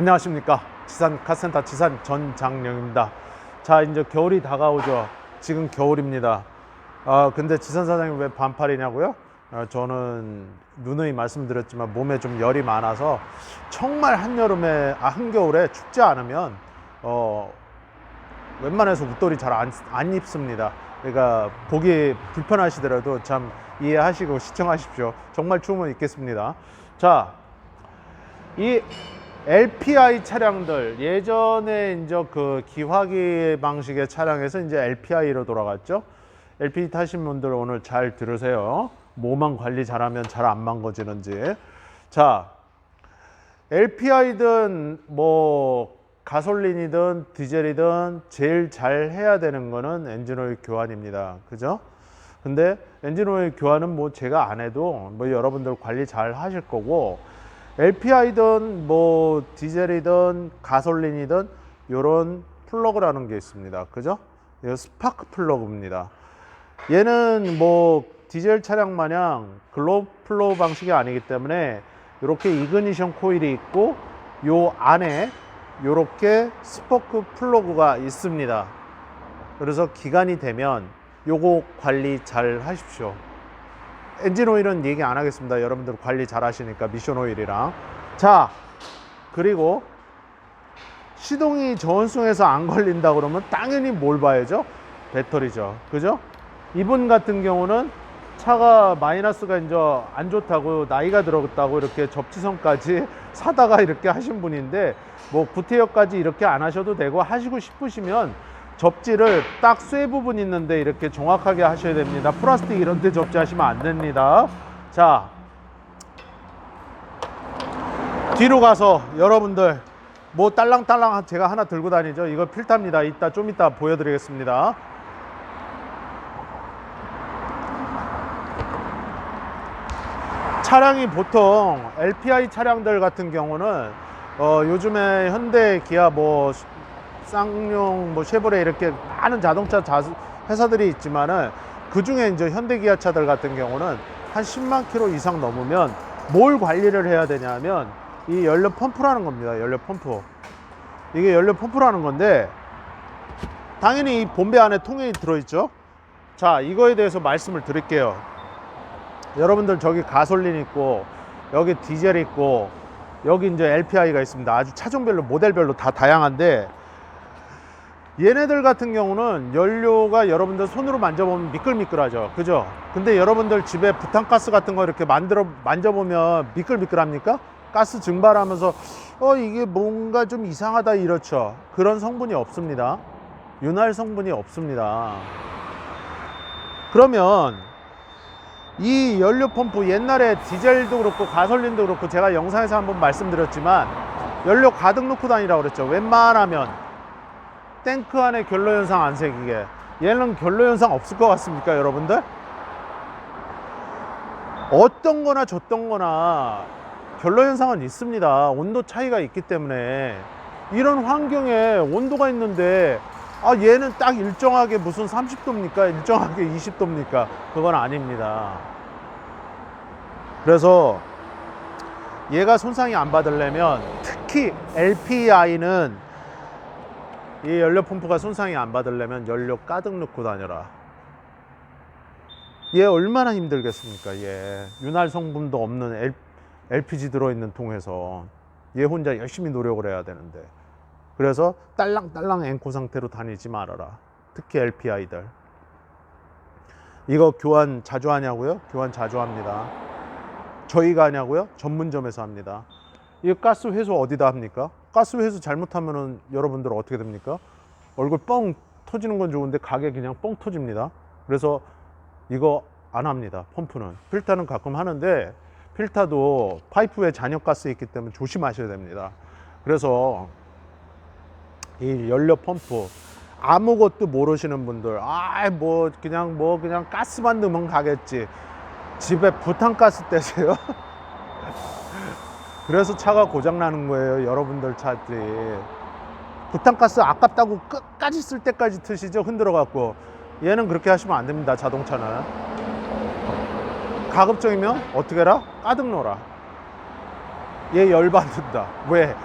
안녕하십니까. 지산 카센터 지산 전장령입니다. 자 이제 겨울이 다가오죠. 지금 겨울입니다. 아 근데 지산 사장님 왜 반팔이냐고요? 아, 저는 누누이 말씀드렸지만 몸에 좀 열이 많아서 정말 한여름에 아 한겨울에 춥지 않으면 어 웬만해서 웃돌이 잘안 안 입습니다. 그러니까 보기 불편하시더라도 참 이해하시고 시청하십시오. 정말 추우면 입겠습니다. 자이 LPI 차량들 예전에 이제 그 기화기 방식의 차량에서 이제 LPI로 돌아갔죠. LPI 타신 분들 오늘 잘 들으세요. 뭐만 관리 잘하면 잘 안 망가지는지. 자, LPI든 뭐 가솔린이든 디젤이든 제일 잘 해야 되는 거는 엔진오일 교환입니다. 그죠? 근데 엔진오일 교환은 뭐 제가 안 해도 뭐 여러분들 관리 잘 하실 거고 LPI든 뭐 디젤이든 가솔린이든 이런 플러그라는 게 있습니다. 그죠? 이 스파크 플러그입니다. 얘는 뭐 디젤 차량 마냥 글로 플로우 방식이 아니기 때문에 이렇게 이그니션 코일이 있고 요 안에 이렇게 스포크 플러그가 있습니다. 그래서 기간이 되면 요거 관리 잘 하십시오. 엔진 오일은 얘기 안 하겠습니다. 여러분들 관리 잘 하시니까 미션 오일이랑. 자, 그리고 시동이 저온성에서 안 걸린다 그러면 당연히 뭘 봐야죠? 배터리죠. 그죠? 이분 같은 경우는 차가 마이너스가 이제 안 좋다고 나이가 들었다고 이렇게 접지선까지 사다가 이렇게 하신 분인데 뭐 구태여까지 이렇게 안 하셔도 되고 하시고 싶으시면 접지를 딱 쇠 부분 있는데 이렇게 정확하게 하셔야 됩니다. 플라스틱 이런 데 접지 하시면 안 됩니다. 자, 뒤로 가서 여러분들 뭐 딸랑딸랑 제가 하나 들고 다니죠. 이거 필터입니다. 이따 좀 이따 보여드리겠습니다. 차량이 보통 LPI 차량들 같은 경우는 어, 요즘에 현대, 기아, 뭐 쌍용, 뭐 쉐보레 이렇게 많은 자동차 자, 회사들이 있지만은 그 중에 이제 현대 기아 차들 같은 경우는 한 10만 킬로 이상 넘으면 뭘 관리를 해야 되냐면 이 연료 펌프라는 겁니다. 연료 펌프. 이게 연료 펌프라는 건데 당연히 이 본배 안에 통이 들어있죠. 자, 이거에 대해서 말씀을 드릴게요. 여러분들 저기 가솔린 있고 여기 디젤 있고 여기 이제 LPI가 있습니다. 아주 차종별로 모델별로 다 다양한데 얘네들 같은 경우는 연료가 여러분들 손으로 만져보면 미끌미끌하죠. 그죠? 근데 여러분들 집에 부탄가스 같은 거 이렇게 만들어 만져보면 미끌미끌합니까? 가스 증발하면서 어 이게 뭔가 좀 이상하다 이렇죠. 그런 성분이 없습니다. 윤활 성분이 없습니다. 그러면 이 연료 펌프 옛날에 디젤도 그렇고 가솔린도 그렇고 제가 영상에서 한번 말씀드렸지만 연료 가득 넣고 다니라고 그랬죠. 웬만하면 탱크 안에 결로 현상 안 생기게. 얘는 결로 현상 없을 것 같습니까, 여러분들? 어떤 거나 줬던 거나 결로 현상은 있습니다. 온도 차이가 있기 때문에 이런 환경에 온도가 있는데 아 얘는 딱 일정하게 무슨 30도입니까? 일정하게 20도입니까? 그건 아닙니다. 그래서 얘가 손상이 안 받으려면 특히 LPI는 이 연료 펌프가 손상이 안 받으려면 연료 가득 넣고 다녀라. 얘 얼마나 힘들겠습니까? 얘 윤활 성분도 없는 LPG 들어있는 통에서 얘 혼자 열심히 노력을 해야 되는데 그래서 딸랑딸랑 앵코 상태로 다니지 말아라. 특히 LPI들. 이거 교환 자주 하냐고요? 교환 자주 합니다. 저희가 하냐고요? 전문점에서 합니다. 이 가스 회수 어디다 합니까? 가스 회수 잘못하면은 여러분들 어떻게 됩니까? 얼굴 뻥 터지는 건 좋은데 가게 그냥 뻥 터집니다. 그래서 이거 안 합니다. 펌프는 필터는 가끔 하는데 필터도 파이프에 잔여가스 있기 때문에 조심하셔야 됩니다. 그래서 이 연료 펌프 아무것도 모르시는 분들 아 뭐 그냥 뭐 그냥 가스만 넣으면 가겠지 집에 부탄가스 떼세요 그래서 차가 고장 나는 거예요 여러분들 차들이. 부탄가스 아깝다고 끝까지 쓸 때까지 트시죠 흔들어 갖고. 얘는 그렇게 하시면 안 됩니다 자동차는. 가급적이면 어떻게 해라? 가득 넣어라. 얘 열받는다. 왜?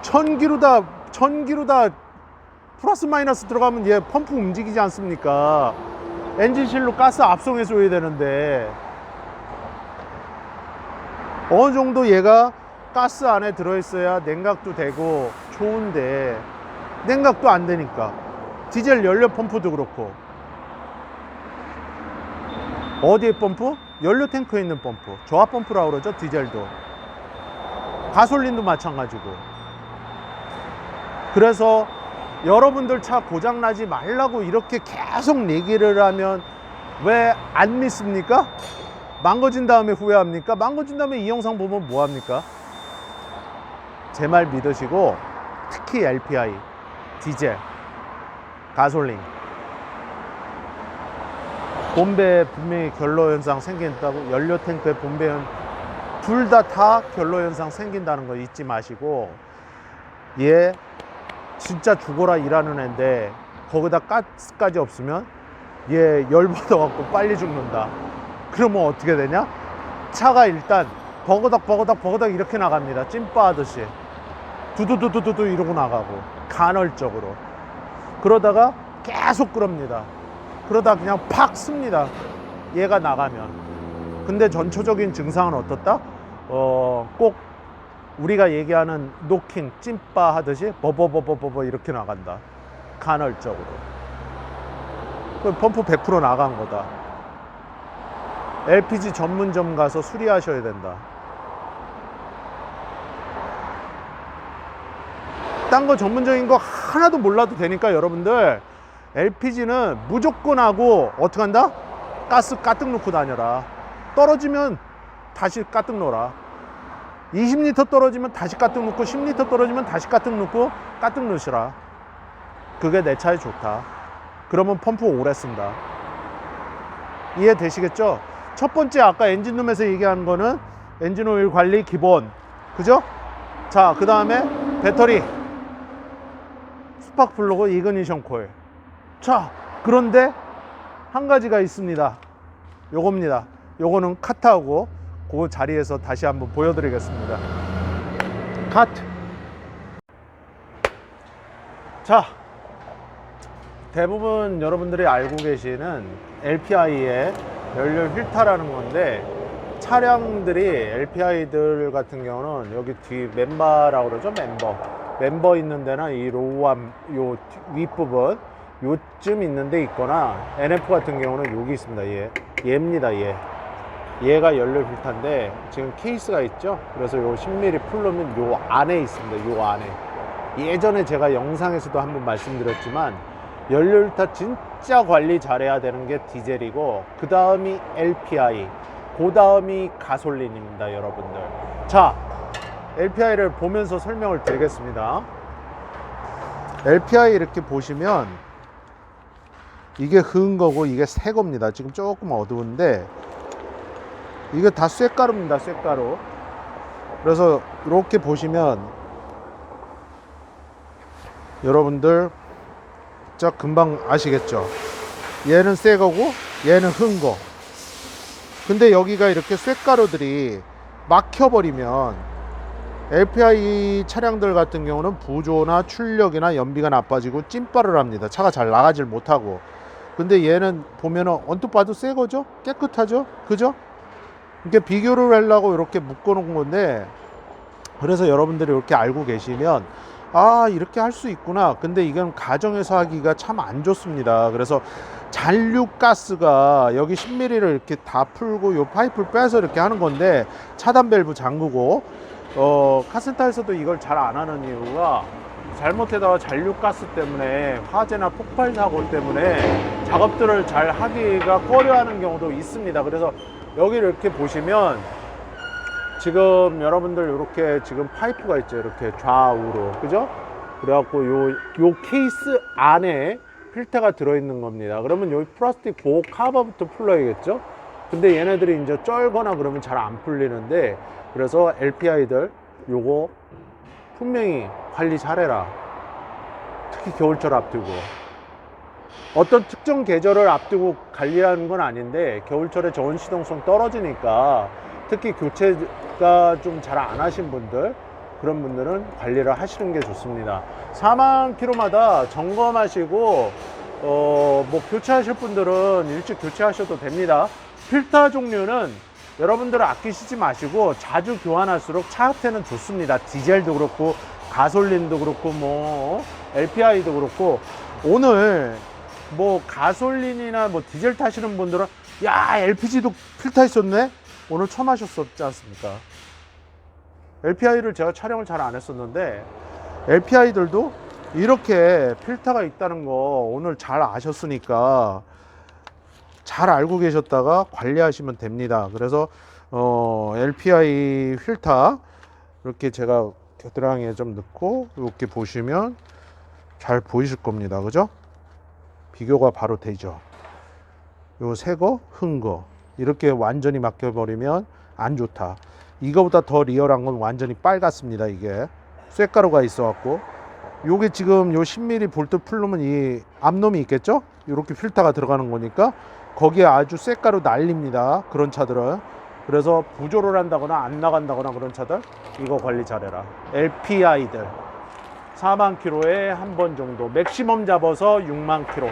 전기로 다 전기로 다 플러스 마이너스 들어가면 얘 펌프 움직이지 않습니까? 엔진실로 가스 압송해 줘야 되는데 어느 정도 얘가 가스 안에 들어있어야 냉각도 되고 좋은데 냉각도 안 되니까. 디젤 연료 펌프도 그렇고. 어디에 펌프? 연료 탱크에 있는 펌프. 조합 펌프라고 그러죠 디젤도. 가솔린도 마찬가지고. 그래서 여러분들 차 고장 나지 말라고 이렇게 계속 얘기를 하면 왜 안 믿습니까? 망가진 다음에 후회합니까? 망가진 다음에 이 영상 보면 뭐 합니까? 제 말 믿으시고 특히 LPI, 디젤, 가솔린 bombe 분명히 결로 현상 생긴다고 연료 탱크에 bombe 둘다다 결로 현상 생긴다는 거 잊지 마시고 얘 진짜 죽어라 일하는 애인데 거기다 가스까지 없으면 얘 열받아 갖고 빨리 죽는다. 그러면 어떻게 되냐? 차가 일단 버거덕 버거덕 버거덕 이렇게 나갑니다. 찐빠 하듯이 두두두두두두 이러고 나가고 간헐적으로 그러다가 계속 그럽니다. 그러다 그냥 팍 씁니다. 얘가 나가면. 근데 전초적인 증상은 어떻다? 어, 꼭 우리가 얘기하는 노킹, 찐빠 하듯이 버버버버버버 이렇게 나간다. 간헐적으로. 그 펌프 100% 나간 거다. LPG 전문점 가서 수리하셔야 된다. 딴 거 전문적인 거 하나도 몰라도 되니까 여러분들 LPG는 무조건 하고 어떻게 한다? 가스 가득 넣고 다녀라. 떨어지면 다시 가득 넣어라. 20리터 떨어지면 다시 가득 넣고 10리터 떨어지면 다시 가득 넣고 가득 넣으시라. 그게 내 차에 좋다. 그러면 펌프 오래 쓴다. 이해되시겠죠? 첫 번째 아까 엔진룸에서 얘기한 거는 엔진 오일 관리 기본. 그죠? 자, 그 다음에 배터리. 스파크 플러그 이그니션 코일. 자, 그런데 한 가지가 있습니다. 요겁니다. 요거는 카트하고 그 자리에서 다시 한번 보여드리겠습니다. 카트. 자, 대부분 여러분들이 알고 계시는 LPI의 연료 필터라는 건데 차량들이 LPI들 같은 경우는 여기 뒤 멤버라고 그러죠? 멤버. 멤버 있는 데나 이 로우암 요 윗부분 요쯤 있는 데 있거나 NF 같은 경우는 여기 있습니다. 얘 얘입니다 얘. 얘가 연료 필터인데 지금 케이스가 있죠? 그래서 요 10mm 풀러면 요 안에 있습니다. 요 안에. 예전에 제가 영상에서도 한번 말씀드렸지만 연료 필터 진짜 관리 잘해야 되는 게 디젤이고 그 다음이 LPI 그 다음이 가솔린입니다 여러분들. 자 LPI를 보면서 설명을 드리겠습니다. LPI 이렇게 보시면 이게 흐은 거고 이게 새 겁니다. 지금 조금 어두운데 이게 다 쇳가루입니다 쇳가루. 그래서 이렇게 보시면 여러분들 자 금방 아시겠죠? 얘는 새 거고 얘는 흔 거. 근데 여기가 이렇게 쇳가루들이 막혀버리면 LPI 차량들 같은 경우는 부조나 출력이나 연비가 나빠지고 찐빠를 합니다. 차가 잘 나가질 못하고. 근데 얘는 보면은 언뜻 봐도 새 거죠? 깨끗하죠? 그죠? 이렇게 비교를 하려고 이렇게 묶어 놓은 건데 그래서 여러분들이 이렇게 알고 계시면 아 이렇게 할 수 있구나. 근데 이건 가정에서 하기가 참 안 좋습니다. 그래서 잔류 가스가 여기 10mm를 이렇게 다 풀고 요 파이프를 빼서 이렇게 하는 건데 차단 밸브 잠그고 어 카센터에서도 이걸 잘 안 하는 이유가 잘못해다가 잔류 가스 때문에 화재나 폭발 사고 때문에 작업들을 잘 하기가 꺼려하는 경우도 있습니다. 그래서 여기를 이렇게 보시면 지금 여러분들 이렇게 지금 파이프가 있죠. 이렇게 좌우로. 그죠? 그래갖고 요, 요 케이스 안에 필터가 들어있는 겁니다. 그러면 여기 플라스틱 보호 카버부터 풀러야겠죠? 근데 얘네들이 이제 쩔거나 그러면 잘 안 풀리는데 그래서 LPI들 요거 분명히 관리 잘해라. 특히 겨울철 앞두고. 어떤 특정 계절을 앞두고 관리하는 건 아닌데 겨울철에 저온 시동성 떨어지니까 특히 교체 가 좀 잘 안 하신 분들 그런 분들은 관리를 하시는 게 좋습니다. 4만 킬로마다 점검하시고 어, 뭐 교체하실 분들은 일찍 교체하셔도 됩니다. 필터 종류는 여러분들은 아끼시지 마시고 자주 교환할수록 차한테는 좋습니다. 디젤도 그렇고 가솔린도 그렇고 뭐 LPI도 그렇고 오늘 뭐 가솔린이나 뭐 디젤 타시는 분들은 야 LPG도 필터 있었네 오늘 처음 하셨었지 않습니까? LPI를 제가 촬영을 잘 안 했었는데 LPI들도 이렇게 필터가 있다는 거 오늘 잘 아셨으니까 잘 알고 계셨다가 관리하시면 됩니다. 그래서 어, LPI 필터 이렇게 제가 겨드랑이에 좀 넣고 이렇게 보시면 잘 보이실 겁니다. 그죠? 비교가 바로 되죠. 요 새거, 흥거 이렇게 완전히 맡겨버리면 안 좋다. 이거보다 더 리얼한 건 완전히 빨갛습니다. 이게 쇳가루가 있어갖고 요게 지금 요 10mm 볼트 풀르면 이 앞놈이 있겠죠? 이렇게 필터가 들어가는 거니까 거기에 아주 쇳가루 날립니다. 그런 차들은 그래서 부조를 한다거나 안 나간다거나 그런 차들 이거 관리 잘해라. LPI들 4만 킬로에 한 번 정도 맥시멈 잡아서 6만 킬로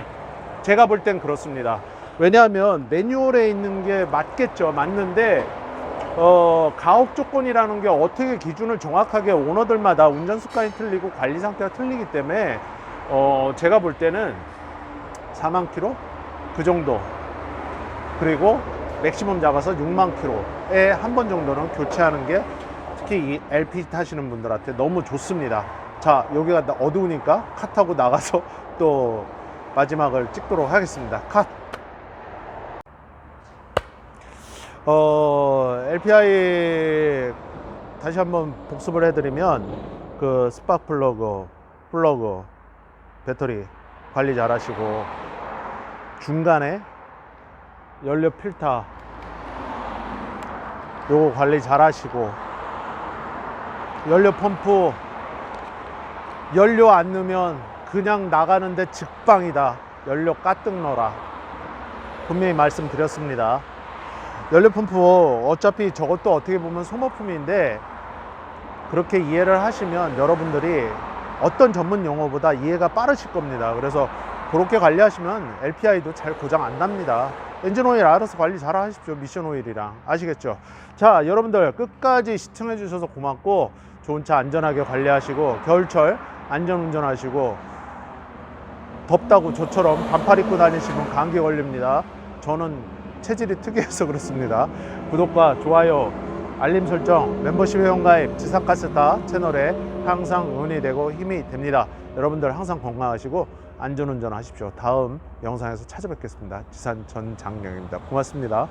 제가 볼 땐 그렇습니다 왜냐하면 매뉴얼에 있는 게 맞겠죠 맞는데 어, 가혹 조건이라는 게 어떻게 기준을 정확하게 오너들마다 운전 습관이 틀리고 관리 상태가 틀리기 때문에 어, 제가 볼 때는 4만 킬로 그 정도 그리고 맥시멈 잡아서 6만 킬로에 한 번 정도는 교체하는 게 특히 이 LP 타시는 분들한테 너무 좋습니다. 자, 여기가 나- 어두우니까 컷 타고 나가서 또 마지막을 찍도록 하겠습니다. 컷! 어, LPI 다시 한번 복습을 해드리면 그 스파크 플러그, 플러그, 배터리 관리 잘 하시고 중간에 연료 필터 요거 관리 잘 하시고 연료 펌프 연료 안 넣으면 그냥 나가는데 직방이다. 연료 까뜩 넣어라. 분명히 말씀드렸습니다 연료 펌프 어차피 저것도 어떻게 보면 소모품인데 그렇게 이해를 하시면 여러분들이 어떤 전문 용어보다 이해가 빠르실 겁니다 그래서 그렇게 관리하시면 LPI도 잘 고장 안 납니다. 엔진 오일 알아서 관리 잘 하십시오. 미션 오일이랑. 아시겠죠? 자, 여러분들 끝까지 시청해 주셔서 고맙고 좋은 차 안전하게 관리하시고 겨울철 안전 운전하시고 덥다고 저처럼 반팔 입고 다니시면 감기 걸립니다. 저는 체질이 특이해서 그렇습니다. 구독과 좋아요, 알림 설정, 멤버십 회원가입, 지상카스타 채널에 항상 응원이 되고 힘이 됩니다. 여러분들 항상 건강하시고 안전운전 하십시오. 다음 영상에서 찾아뵙겠습니다. 지산 전장영입니다. 고맙습니다.